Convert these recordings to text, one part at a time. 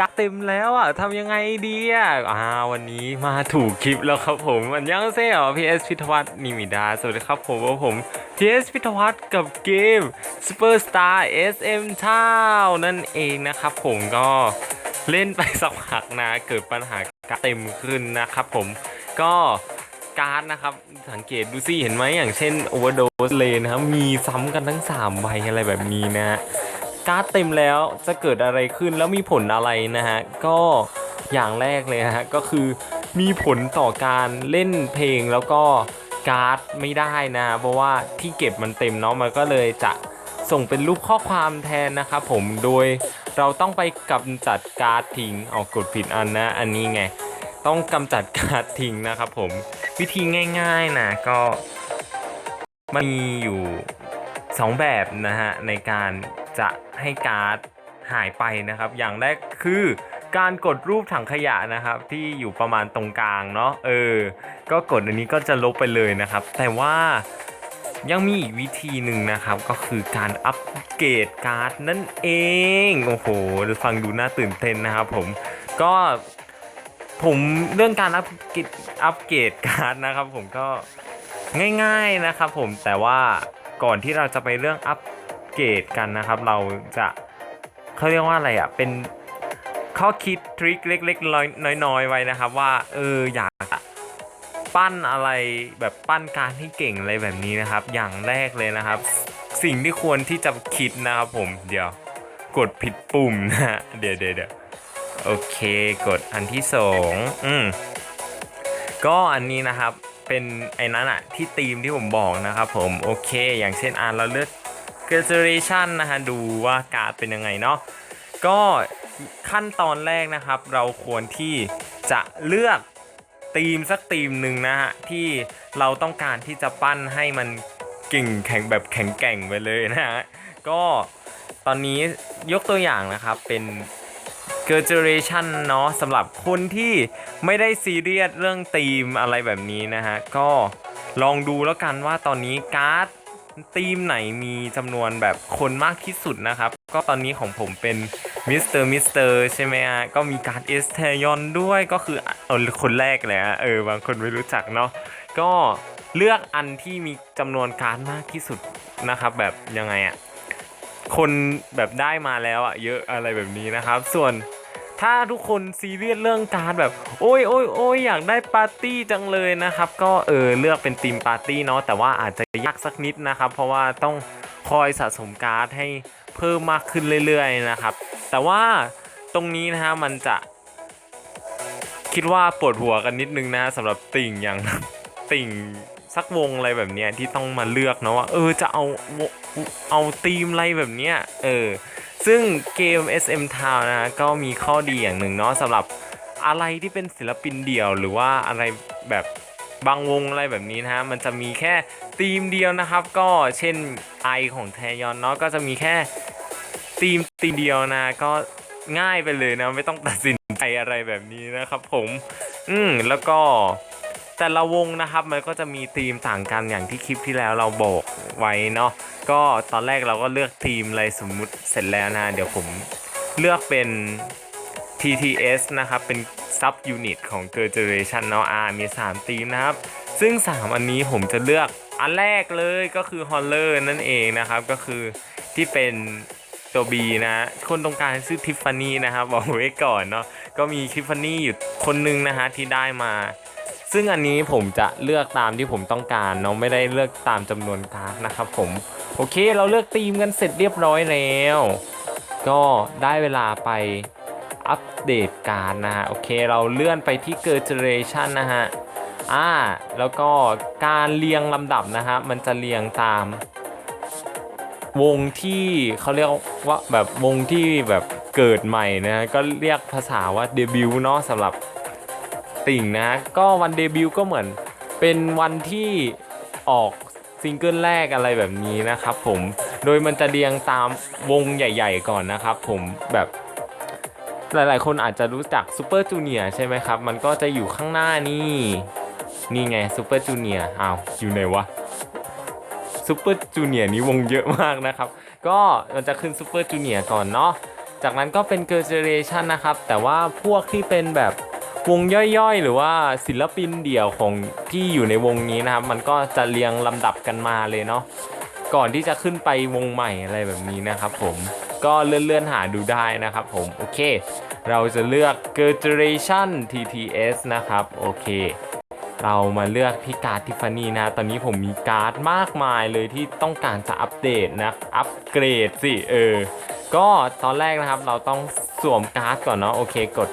กักเต็มแล้วอะทำยังไงดีอะอ่าวันนี้มาถูกคลิปแล้วครับผมอันยังเซ่หรอ PS พิทวัฒน์นิมิดา สวัสดีครับผมว่าผม PS พิทวัฒน์กับเกม Superstar SM Town นั่นเองนะครับผมก็เล่นไปสักพักนะ เกิดปัญหากักเต็มขึ้นนะครับผมก็การ์ดนะครับ สังเกตดูสิเห็นไหมอย่างเช่น Overdose เลยนะครับมีซ้ำกันทั้ง 3 ใบอะไรแบบนี้นะ การ์ดเต็มแล้วจะเกิดอะไรขึ้นแล้วมีผลอะไรนะฮะ ก็อย่างแรกเลยนะฮะก็คือมีผลต่อการเล่นเพลงแล้วก็การ์ดไม่ได้นะเพราะว่าที่เก็บมันเต็มเนาะมันก็เลยจะส่งเป็นรูปข้อความแทนนะครับผมโดยเราต้องไปกำจัดการ์ดทิ้งออกกดผิดอันนะ อันนี้ไงต้องกำจัดการ์ดทิ้งนะครับผมวิธีง่ายๆนะก็มันมีอยู่สองแบบนะฮะในการ จะให้การ์ดหายไปนะครับ อย่างแรกคือการกดรูปถังขยะนะครับ ที่อยู่ประมาณตรงกลางเนาะเออ ก็กดอันนี้ก็จะลบไปเลยนะครับ แต่ว่ายังมีอีกวิธีหนึ่งนะครับ ก็คือการอัปเกรดการ์ดนั่นเองโอ้โหฟังดูน่าตื่นเต้นนะครับผมก็ผมเรื่องการอัปเกรดอัปเกรดการ์ดนะครับ ผมก็ง่ายๆนะครับ ผมแต่ว่าก่อนที่เราจะไปเรื่องอัป เกรดกันนะครับ เราจะเขาเรียกว่าอะไรอะ เป็นข้อคิดทริคเล็กๆน้อยๆไว้นะครับว่าเอออยากปั้นอะไรแบบปั้นการให้เก่งอะไรแบบนี้นะครับ อย่างแรกเลยนะครับ สิ่งที่ควรที่จะคิดนะครับผมเดี๋ยวกดผิดปุ่มนะเดี๋ยวเดี๋ยวเดี๋ยวโอเคกดอันที่สองอืมก็อันนี้นะครับเป็นไอ้นั้นอะที่ธีมที่ผมบอกนะครับผมโอเค อย่างเช่นอ่านเราเลือก g r a d u a t i o n นะฮะดูว่าการ์ดเป็นยังไงเนาะก็ขั้นตอนแรกนะครับ เราควรที่จะเลือกธีมสักธีมหนึ่งนะฮะที่เราต้องการที่จะปั้นให้มันเก่งแข็งแบบแข็งแกร่งไปเลยนะฮะก็ตอนนี้ยกตัวอย่างนะครับเป็น g r a d u a t i o n เนาะสำหรับคนที่ไม่ได้ซีเรียสเรื่องธีมอะไรแบบนี้นะฮะก็ลองดูแล้วกันว่าตอนนี้การ์ด ธีมไหนมีจำนวนแบบคนมากที่สุดนะครับ ก็ตอนนี้ของผมเป็นมิสเตอร์มิสเตอร์ใช่ไหมฮะก็มีการเอสเทยอนด้วยก็คือเออคนแรกเลยฮะเออบางคนไม่รู้จักเนาะก็เลือกอันที่มีจำนวนการมากที่สุดนะครับ แบบยังไงอะคนแบบได้มาแล้วอะเยอะอะไรแบบนี้นะครับ ส่วน ถ้าทุกคนซีเรียสเรื่องการแบบ โอ้ยโอ้ยโอ้ยอยากได้ปาร์ตี้จังเลยนะครับ ก็เออเลือกเป็นทีมปาร์ตี้เนาะแต่ว่าอาจจะยากสักนิดนะครับ เพราะว่าต้องคอยสะสมการ์ดให้เพิ่มมากขึ้นเรื่อยๆนะครับ แต่ว่าตรงนี้นะฮะมันจะ คิดว่าปวดหัวกันนิดนึงนะสำหรับติ่งอย่างติ่งสักวงอะไรแบบเนี้ยที่ต้องมาเลือกเนาะว่า เออจะเอาเอาทีมอะไรแบบเนี้ยเออ ซึ่งเกม SM Town นะก็มีข้อดีอย่างหนึ่งเนาะสำหรับอะไรที่เป็นศิลปินเดี่ยว หรือว่าอะไรแบบบางวงอะไรแบบนี้นะฮะมันจะมีแค่ธีมเดียวนะครับ ก็เช่นไอของแทยอนเนาะก็จะมีแค่ธีมธีมเดียวนะ ก็ง่ายไปเลยนะ ไม่ต้องตัดสินใจอะไรแบบนี้นะครับผม อืมแล้วก็ แต่ละวงนะครับมันก็จะมีธีมต่างกันอย่างที่คลิปที่แล้วเราบอกไว้เนาะก็ตอนแรกเราก็เลือกทีมอะไรสมมุติเสร็จแล้วนะเดี๋ยวผมเลือกเป็น TTS นะครับ เป็น sub unit ของ g e r Generation เนาะอามี 3 ทีมนะครับ ซึ่ง 3 อันนี้ผมจะเลือกอันแรกเลยก็คือ Holler นั่นเองนะครับ ก็คือที่เป็นตัว B นะ คนตรงกลางชื่อทิฟฟานี่นะครับบอกไว้ก่อนเนาะก็มีทิฟฟานี่อยู่คนหนึงนะฮะที่ได้มา ซึ่งอันนี้ผมจะเลือกตามที่ผมต้องการเนาะไม่ได้เลือกตามจำนวนการ์ดนะครับผมโอเคเราเลือกทีมกันเสร็จเรียบร้อยแล้ว ก็ได้เวลาไปอัปเดตการ์ดนะฮะโอเคเราเลื่อนไปที่เกิร์เจเรชันนะฮะอ่าแล้วก็การเรียงลำดับนะฮะมันจะเรียงตาม วงที่เขาเรียกว่าแบบวงที่แบบเกิดใหม่นะฮะก็เรียกภาษาว่าเดบิวต์เนาะสำหรับ ติ่งนะ ก็วันเดบิวต์ก็เหมือนเป็นวันที่ออกซิงเกิลแรกอะไรแบบนี้นะครับผม โดยมันจะเรียงตามวงใหญ่ๆก่อนนะครับผมแบบหลายๆ คนอาจจะรู้จักซูเปอร์จูเนียร์ใช่ไหมครับ มันก็จะอยู่ข้างหน้านี่ นี่ไงซูเปอร์จูเนียร์อ้าวอยู่ไหนวะซูเปอร์จูเนียร์นี้วงเยอะมากนะครับ ก็มันจะขึ้นซูเปอร์จูเนียร์ก่อนเนาะ จากนั้นก็เป็นเกอร์ลเจเรชันนะครับ แต่ว่าพวกที่เป็นแบบ วงย่อยๆ หรือว่าศิลปินเดี่ยวของที่อยู่ในวงนี้นะครับ มันก็จะเรียงลำดับกันมาเลยเนาะก่อนที่จะขึ้นไปวงใหม่อะไรแบบนี้นะครับผมก็เลื่อนๆหาดูได้นะครับผมโอเค เราจะเลือก g e r a t i o n TTS นะครับโอเค เรามาเลือกที่การ์ดทิฟฟานี่นะ ตอนนี้ผมมีการ์ดมากมายเลยที่ต้องการจะอัปเดตนะ อัปเกรดสิ เออ ก็ตอนแรกนะครับเราต้องสวมการ์ดก่อนเนาะโอเค กด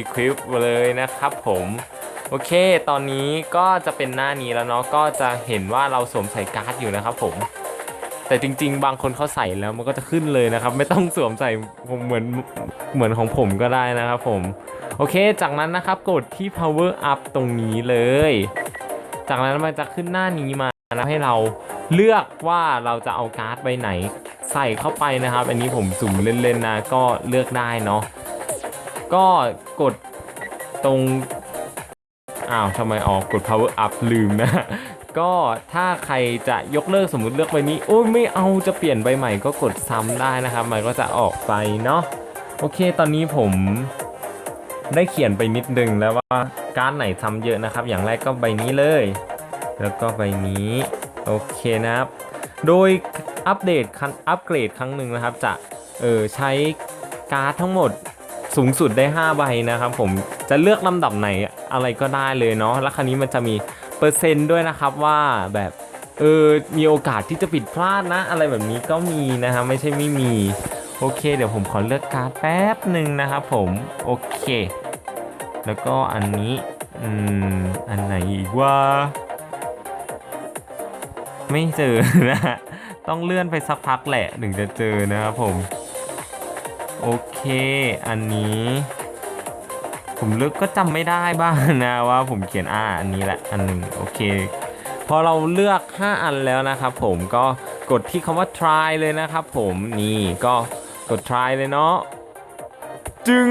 equip เลยนะครับผมโอเค ตอนนี้ก็จะเป็นหน้านี้แล้วเนาะ ก็จะเห็นว่าเราสวมใส่การ์ดอยู่นะครับผม แต่จริง ๆ บางคนเขาใส่แล้วมันก็จะขึ้นเลยนะครับ ไม่ต้องสวมใส่ผมเหมือนเหมือนของผมก็ได้นะครับผม โอเค จากนั้นนะครับกดที่ power up ตรงนี้เลย จากนั้นมันจะขึ้นหน้านี้มานะให้เราเลือกว่าเราจะเอาการ์ดใบไหนใส่เข้าไปนะครับ อันนี้ผมสุ่มเล่นๆนะ ก็เลือกได้เนาะ ก็กดตรง อ้าวทำไมออกกด power up ลืมนะ ก็ถ้าใครจะยกเลิกสมมุติเลือกใบนี้ โอ้ยไม่เอาจะเปลี่ยนใบใหม่ก็กดซ้ำได้นะครับ มันก็จะออกไปเนาะ โอเค ตอนนี้ผมได้เขียนไปนิดนึงแล้วว่าการไหนทำเยอะนะครับ อย่างแรกก็ใบนี้เลย แล้วก็ใบนี้ โอเคนะครับ โดยอัปเดตคันอัปเกรดครั้งหนึ่งนะครับ จะเออใช้การ์ดทั้งหมด สูงสุดได้ 5 ใบนะครับผมจะเลือกลำดับไหนอะไรก็ได้เลยเนาะแล้วคราวนี้มันจะมีเปอร์เซ็นต์ด้วยนะครับว่าแบบเออมีโอกาสที่จะผิดพลาดนะ อะไรแบบนี้ก็มีนะฮะไม่ใช่ไม่มี โอเค เดี๋ยวผมขอเลือกการ์ดแป๊บหนึ่งนะครับผม โอเค แล้วก็อันนี้ อืม อันไหนอีกว่า ไม่เจอนะฮะต้องเลื่อนไปสักพักแหละถึงจะเจอนะครับผม โอเค อันนี้ ผมลือกก็จำไม่ได้บ้างนะว่าผมเขียนอ่าอันนี้แหละอันหนึ่งโอเค พอเราเลือก 5 อันแล้วนะครับผมก็กดที่คำว่า try เลยนะครับผมนี่ก็กด try เลยเนาะจึง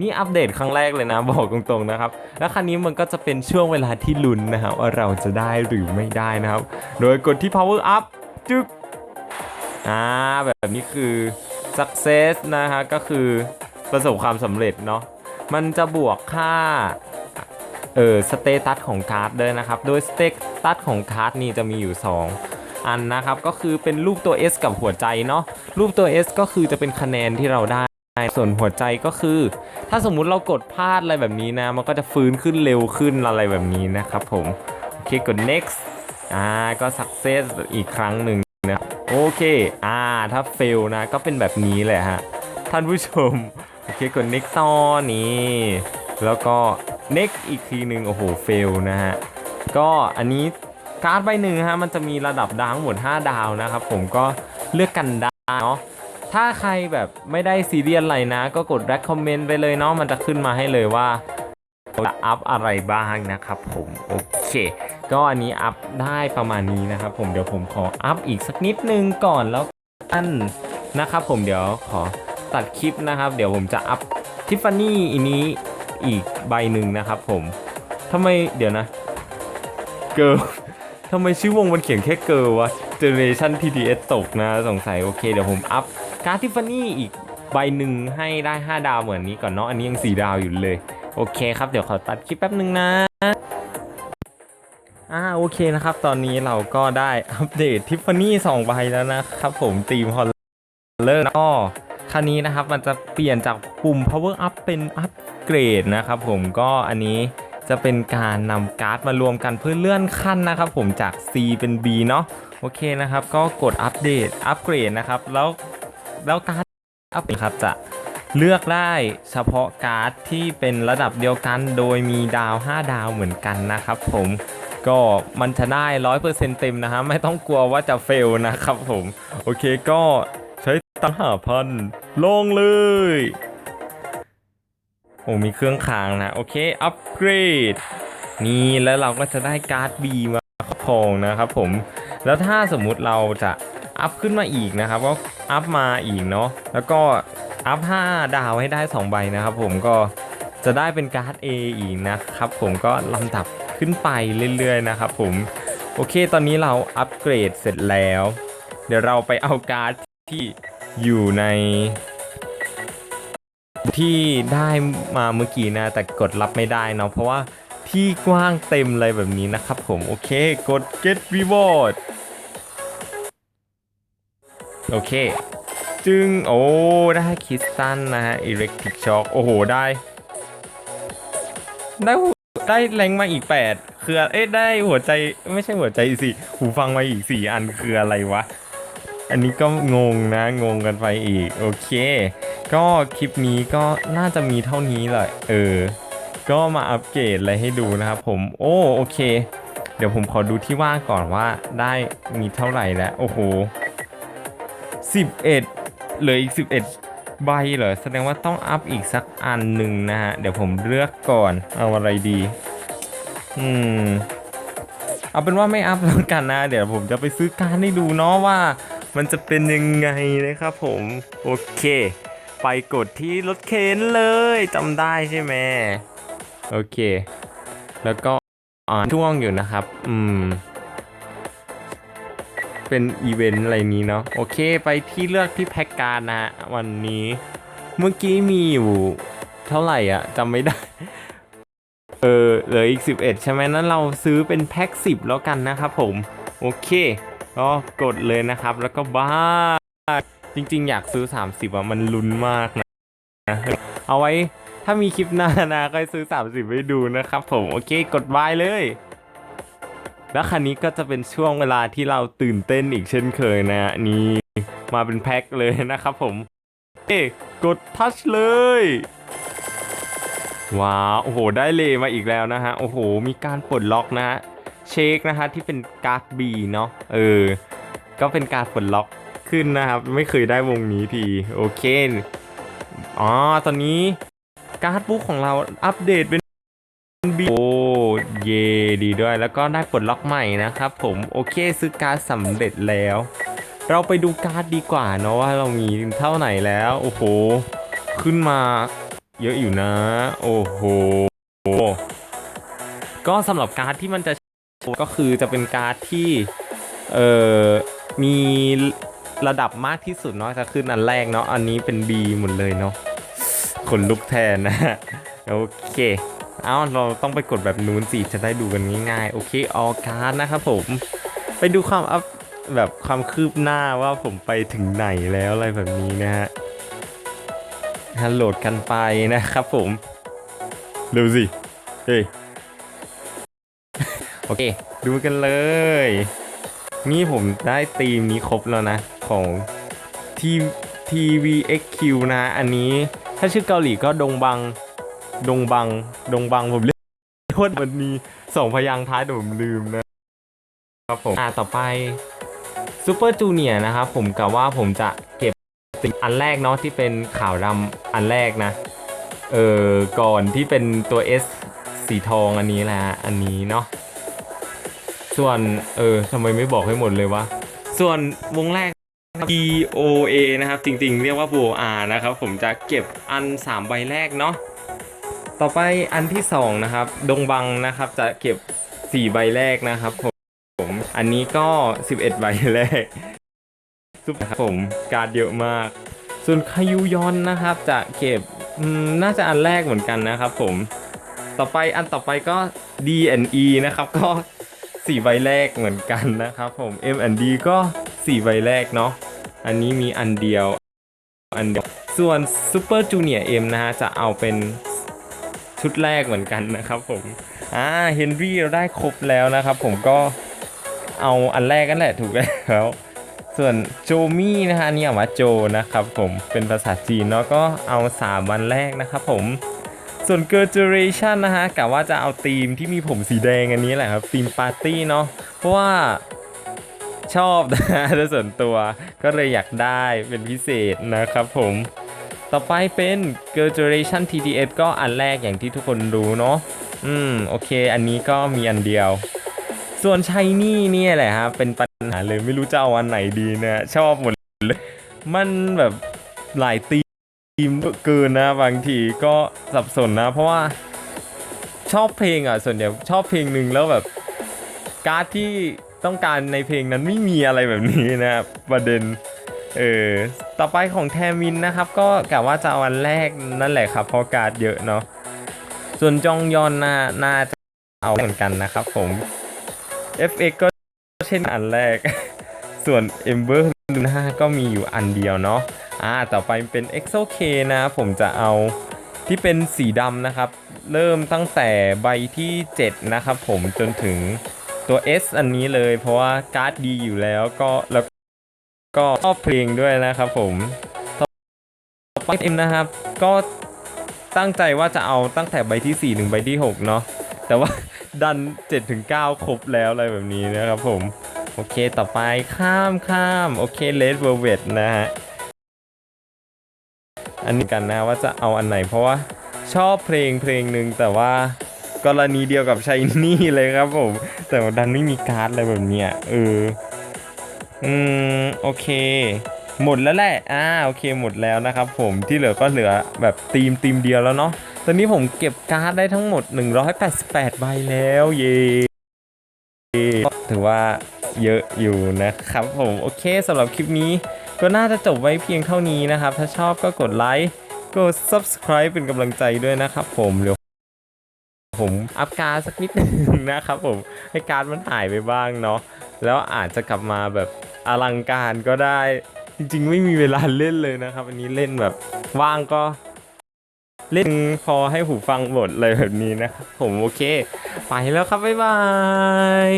นี่อัปเดตครั้งแรกเลยนะบอกตรงๆนะครับ แล้วครั้นี้มันก็จะเป็นช่วงเวลาที่ลุ้นนะครับว่าเราจะได้หรือไม่ได้นะครับ โดยกดที่ power up จึก อ่าแบบนี้คือ success นะฮะก็คือประสบความสำเร็จเนาะ มันจะบวกค่า เออสเตตัสของการ์ดด้วยนะครับ โดยสเตตัสของการ์ดนี่จะมีอยู่ 2 อันนะครับ ก็คือเป็นรูปตัว S กับหัวใจเนาะ รูปตัว S ก็คือจะเป็นคะแนนที่เราได้ ส่วนหัวใจก็คือ ถ้าสมมุติเรากดพลาดอะไรแบบนี้นะ มันก็จะฟื้นขึ้นเร็วขึ้นอะไรแบบนี้นะครับผม โอเค กด next อ่า ก็ success อีกครั้งหนึ่งนะ โอเค อ่า ถ้า fail นะ ก็เป็นแบบนี้แหละฮะ ท่านผู้ชม โอเค กด next ต่อนี่ แล้วก็ next อีกทีหนึ่งโอ้โห fail นะฮะ ก็อันนี้การ์ดใบหนึ่งฮะ มันจะมีระดับดาวทั้งหมด 5 ดาวนะครับ ผมก็เลือกกันได้เนาะ ถ้าใครแบบไม่ได้ซีเรียสอะไรนะ ก็กด recommend ไปเลยเนาะ มันจะขึ้นมาให้เลยว่าจะอัพอะไรบ้างนะครับผม โอเค ก็อันนี้อัพได้ประมาณนี้นะครับผมเดี๋ยวผมขออัพอีกสักนิดนึงก่อนแล้วกันนะครับผมเดี๋ยวขอตัดคลิปนะครับ เดี๋ยวผมจะอัพทิฟฟานี่อันนี้อีกใบหนึ่งนะครับผมทำไมเดี๋ยวนะเกิร์ลทำไมชื่อวงมันเขียนแค่เกิร์ลวะ Generation TTS ตกนะสงสัยโอเคเดี๋ยวผมอัพการ์ดทิฟฟานี่อีกใบหนึ่งให้ได้ 5 ดาวเหมือนนี้ก่อนเนาะอันนี้ยัง 4 ดาวอยู่เลย โอเคครับ เดี๋ยวขอตัดคลิปแป๊บหนึ่งนะ อ่าโอเคนะครับ ตอนนี้เราก็ได้อัปเดตทิฟฟานี่2ใบแล้วนะครับผมทีมฮอลเลอร์ก็คราวนี้นะครับมันจะเปลี่ยนจากปุ่ม power up เป็นอัปเกรดนะครับผมก็อันนี้จะเป็นการนำการ์ดมารวมกันเพื่อเลื่อนขั้นนะครับผมจาก C เป็น B เนาะโอเคนะครับ ก็กดอัปเดตอัปเกรดนะครับ แล้วแล้วการ์ดอัปเกรดครับจะเลือกได้เฉพาะการ์ดที่เป็นระดับเดียวกันโดยมีดาว 5 ดาวเหมือนกันนะครับผม ก็มันจะได้ร้อยเปอร์เซ็นต์เต็มนะฮะ ไม่ต้องกลัวว่าจะเฟลนะครับผม โอเคก็ใช้ตังหาพันลงเลยโอ้มีเครื่องค้างนะ โอเค อัปเกรด นี่แล้วเราก็จะได้การ์ด B มาครอบครองนะครับผม แล้วถ้าสมมุติเราจะอัพขึ้นมาอีกนะครับ ก็อัพมาอีกเนาะแล้วก็อัพ 5 ดาวให้ได้ 2 ใบนะครับผมก็จะได้เป็นการ์ด A อีกนะครับผมก็ลำดับ ขึ้นไปเรื่อยๆนะครับผม โอเคตอนนี้เราอัปเกรดเสร็จแล้ว เดี๋ยวเราไปเอาการ์ดที่อยู่ใน ที่ได้มาเมื่อกี้นะ แต่กดรับไม่ได้เนาะเพราะว่าที่กว้างเต็มเลยแบบนี้นะครับผมโอเคกด get reward โอเค จึง โอ้ ได้คริสตันนะฮะ electric shock โอ้โห ได้ ได้ ได้แรงมาอีก8คือเอ๊ะได้หัวใจไม่ใช่หัวใจสิหูฟังมาอีก4อันคืออะไรวะ อันนี้ก็งงนะงงกันไปอีก โอเค ก็คลิปนี้ก็น่าจะมีเท่านี้แหละเออ ก็มาอัปเกรดอะไรให้ดูนะครับผมโอ้โอเค เดี๋ยวผมขอดูที่ว่างก่อนว่าได้มีเท่าไหร่แล้วโอ้โห11เหลืออีก11 ใบเหรอ แสดงว่าต้องอัพอีกสักอันหนึ่งนะฮะ เดี๋ยวผมเลือกก่อน เอาอะไรดี อืม เอาเป็นว่าไม่อัพแล้วกันนะ เดี๋ยวผมจะไปซื้อการดให้ดูเนาะว่า มันจะเป็นยังไงนะครับผม โอเค ไปกดที่รถเข็นเลยจำได้ใช่ไหมโอเค แล้วก็อ่าช่วงอยู่นะครับ อืม เป็นอีเวนต์อะไรนี้เนาะโอเคไปที่เลือกที่แพ็กการดนะฮะวันนี้ เมื่อกี้มีอยู่เท่าไหร่อะจำไม่ได้ เออเหลืออีก 11 ใช่ไหมนั้นเราซื้อเป็นแพ็ก10 แล้วกันนะครับผม โอเคก็กดเลยนะครับแล้วก็บ้า จริงๆ อยากซื้อ 30อะมันลุ้นมากนะ เอาไว้ถ้ามีคลิปหน้านะก็ซื้อ 30 ไว้ดูนะครับผม โอเค กดบายเลย แล้วคันนี้ก็จะเป็นช่วงเวลาที่เราตื่นเต้นอีกเช่นเคยนะฮะนี่มาเป็นแพ็คเลยนะครับผม เอ้กดทัชเลย ว้าวโอ้โห ได้เลมาอีกแล้วนะฮะ โอ้โห มีการปลดล็อกนะฮะ เช็คนะฮะที่เป็นการ์ดบีเนาะ เออ ก็เป็นการปลดล็อกขึ้นนะครับ ไม่เคยได้วงนี้ที โอเค อ๋อ ตอนนี้การ์ดบุ๊กของเราอัปเดตเป็นบีโอ้เย ดีด้วย แล้วก็ได้ปลดล็อกใหม่นะครับผมโอเคซื้อการ์ดสำเร็จแล้ว เราไปดูการ์ดดีกว่าเนาะว่าเรามีเท่าไหร่แล้ว โอ้โห ขึ้นมาเยอะอยู่นะ โอ้โห ก็สำหรับการ์ดที่มันจะก็คือจะเป็นการ์ดที่ เอ่อ มีระดับมากที่สุดเนาะจะขึ้นอันแรกเนาะอันนี้เป็น B หมดเลยเนาะขนลุกแทนนะ โอเค เอาเราต้องไปกดแบบนู้นสิจะได้ดูกันง่ายๆ โอเคออการ์ดนะครับผม ไปดูความอัพแบบความคืบหน้าว่าผมไปถึงไหนแล้วอะไรแบบนี้นะฮะฮัลโหลดกันไปนะครับผมเร็วสิเฮ้ยโอเค ดูกันเลย นี่ผมได้ธีมนี้ครบแล้วนะ ของ T TVXQ นะ อันนี้ถ้าชื่อเกาหลีก็ดงบัง ดงบัง ดงบังผมเรียกว่ามันมีสองพยางค์ท้ายแต่ผมลืมนะครับผมอ่าต่อไปซูเปอร์จูเนียนะครับผมกะว่าผมจะเก็บอันแรกเนาะที่เป็นขาวดำอันแรกนะ เออก่อนที่เป็นตัว S สีทองอันนี้แหละอันนี้เนาะส่วนเออทำไมไม่บอกให้หมดเลยวะส่วนวงแรก B O A นะครับ จริงๆ เรียกว่า B O R นะครับ ผมจะเก็บอัน 3 ใบแรกเนาะ ต่อไปอันที่2นะครับดงบังนะครับจะเก็บ 4 ใบแรกนะครับผมอันนี้ก็ 11 ใบแรกซุปครับผมการเยอะมาก ส่วนคายุยอนนะครับจะเก็บน่าจะอันแรกเหมือนกันนะครับผมต่อไปอันต่อไปก็ D N E นะครับก็4ใบแรกเหมือนกันนะครับผม M&D ก็ 4 ใบแรกเนาะอันนี้มีอันเดียวอันเดียวส่วน Super Junior M นะฮะจะเอาเป็น ชุดแรกเหมือนกันนะครับผมอ่าเฮนรี่เราได้ครบแล้วนะครับผมก็เอาอันแรกกันแหละถูกแล้ว ส่วนโจมี่นะฮะนี่อ่านว่าโจนะครับผมเป็นภาษาจีนเนาะก็เอา 3 วันแรกนะครับผมส่วนเกิร์ e เ a t i o n นะฮะกะว่าจะเอาธีมที่มีผมสีแดงอันนี้แหละครับธีมปาร์ตี้เนาะเพราะว่าชอบนะโดยส่วนตัวก็เลยอยากได้เป็นพิเศษนะครับผม ต่อไปเป็น g r l Generation TTS ก็อันแรกอย่างที่ทุกคนรู้เนาะ อืม โอเค อันนี้ก็มีอันเดียว ส่วนชายนี่เนี่ยแหละครับ เป็นปัญหาเลยไม่รู้จะเอาอันไหนดีนะ ชอบหมดเลย มันแบบหลายธีมเกินนะ บางทีก็สับสนนะ เพราะว่าชอบเพลงอะ ส่วนใหญ่ชอบเพลงหนึ่งแล้วแบบการ์ดที่ต้องการในเพลงนั้นไม่มีอะไรแบบนี้นะประเด็น เออ ต่อไปของแทมินนะครับ ก็กะว่าจะเอาอันแรกนั่นแหละครับเพราะการ์ดเยอะเนาะ ส่วนจองยอนน่าน่าจะเอาเหมือนกันนะครับผม FX ก็เช่นอันแรก ส่วน Ember 5ก็มีอยู่อันเดียวเนาะ อ่า ต่อไปเป็น EXO K นะผมจะเอาที่เป็นสีดำนะครับ เริ่มตั้งแต่ใบที่ 7 นะครับผมจนถึงตัว S อันนี้เลย เพราะว่าการ์ดดีอยู่แล้วก็แล้ว ก็ชอบเพลงด้วยนะครับผมต่อไปเอ็มนะครับ ก็ตั้งใจว่าจะเอาตั้งแต่ใบที่ 4 ถึงใบที่ 6 เนาะแต่ว่าดัน 7 ถึง 9 ครบแล้วอะไรแบบนี้นะครับผม โอเคต่อไปข้ามข้าม โอเคเลดเวลเวตนะฮะ อันนี้กันนะว่าจะเอาอันไหนเพราะว่าชอบเพลงเพลงหนึ่งแต่ว่ากรณีเดียวกับชายนี่เลยครับผม แต่ว่าดันไม่มีการ์ดอะไรแบบเนี้ยเออ อืมโอเค หมดแล้วแหละอ่าโอเคหมดแล้วนะครับผมที่เหลือก็เหลือแบบทีมทีมเดียวแล้วเนาะตอนนี้ผมเก็บการ์ดได้ทั้งหมด 188 ใบแล้วเย้ก็ถือว่าเยอะอยู่นะครับผมโอเคสำหรับคลิปนี้ก็น่าจะจบไว้เพียงเท่านี้นะครับ ถ้าชอบก็กดไลค์กด subscribe เป็นกำลังใจด้วยนะครับผมเดี๋ยวผมอัพการดสักนิดนึงนะครับผมให้การดมันหายไปบ้างเนาะแล้วอาจจะกลับมาแบบ อลังการก็ได้ จริง ๆ ไม่มีเวลาเล่นเลยนะครับ อันนี้เล่นแบบว่างก็เล่นพอให้หูฟังหมดเลยแบบนี้นะครับผมโอเค ไปแล้วครับ บ๊ายบาย